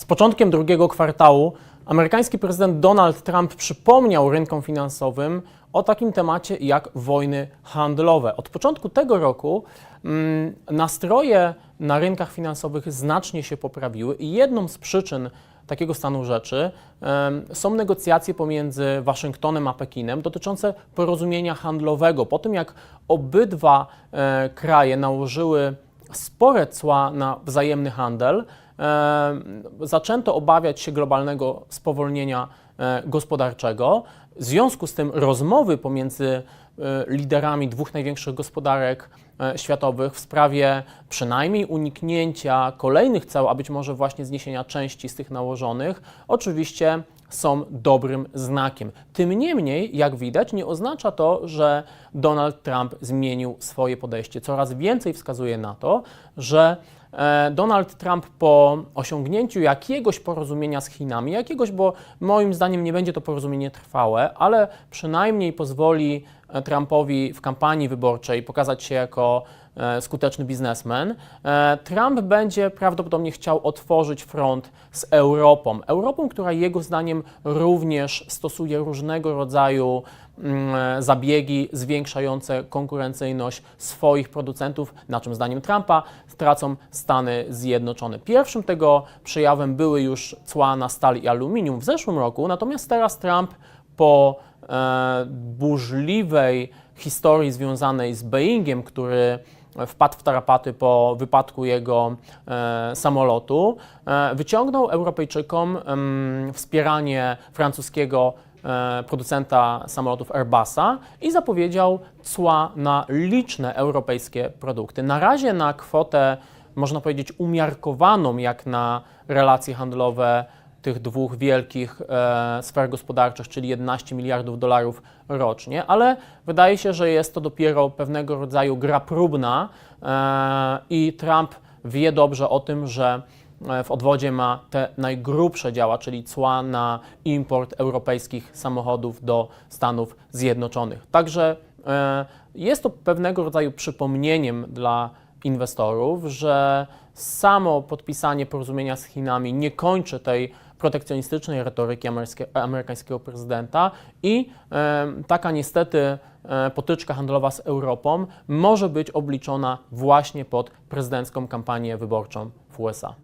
Z początkiem drugiego kwartału amerykański prezydent Donald Trump przypomniał rynkom finansowym o takim temacie jak wojny handlowe. Od początku tego roku mm, nastroje na rynkach finansowych znacznie się poprawiły i jedną z przyczyn takiego stanu rzeczy są negocjacje pomiędzy Waszyngtonem a Pekinem dotyczące porozumienia handlowego. Po tym jak obydwa e, kraje nałożyły spore cła na wzajemny handel, e, zaczęto obawiać się globalnego spowolnienia e, gospodarczego. W związku z tym rozmowy pomiędzy e, liderami dwóch największych gospodarek światowych w sprawie przynajmniej uniknięcia kolejnych ceł, a być może właśnie zniesienia części z tych nałożonych, oczywiście są dobrym znakiem. Tym niemniej, jak widać, nie oznacza to, że Donald Trump zmienił swoje podejście. Coraz więcej wskazuje na to, że e, Donald Trump po osiągnięciu jakiegoś porozumienia z Chinami, jakiegoś, bo moim zdaniem nie będzie to porozumienie trwałe, ale przynajmniej pozwoli e, Trumpowi w kampanii wyborczej pokazać się jako e, skuteczny biznesmen, e, Trump będzie prawdopodobnie chciał otworzyć front z Europą. Europą, która jego zdaniem również stosuje różnego rodzaju mm, zabiegi zwiększające konkurencyjność swoich producentów, na czym zdaniem Trumpa stracą Stany Zjednoczone. Pierwszym tego przejawem były już cła na stal i aluminium w zeszłym roku, natomiast teraz Trump po e, burzliwej historii związanej z Boeingiem, który wpadł w tarapaty po wypadku jego e, samolotu, e, wyciągnął Europejczykom em, wspieranie francuskiego e, producenta samolotów Airbusa i zapowiedział cła na liczne europejskie produkty. Na razie na kwotę, można powiedzieć, umiarkowaną jak na relacje handlowe tych dwóch wielkich e, sfer gospodarczych, czyli 11 miliardów dolarów rocznie, ale wydaje się, że jest to dopiero pewnego rodzaju gra próbna e, i Trump wie dobrze o tym, że e, w odwodzie ma te najgrubsze działa, czyli cła na import europejskich samochodów do Stanów Zjednoczonych. Także e, jest to pewnego rodzaju przypomnieniem dla inwestorów, że samo podpisanie porozumienia z Chinami nie kończy tej protekcjonistycznej retoryki amerykańskie- amerykańskiego prezydenta i taka niestety e, potyczka handlowa z Europą może być obliczona właśnie pod prezydencką kampanię wyborczą w USA.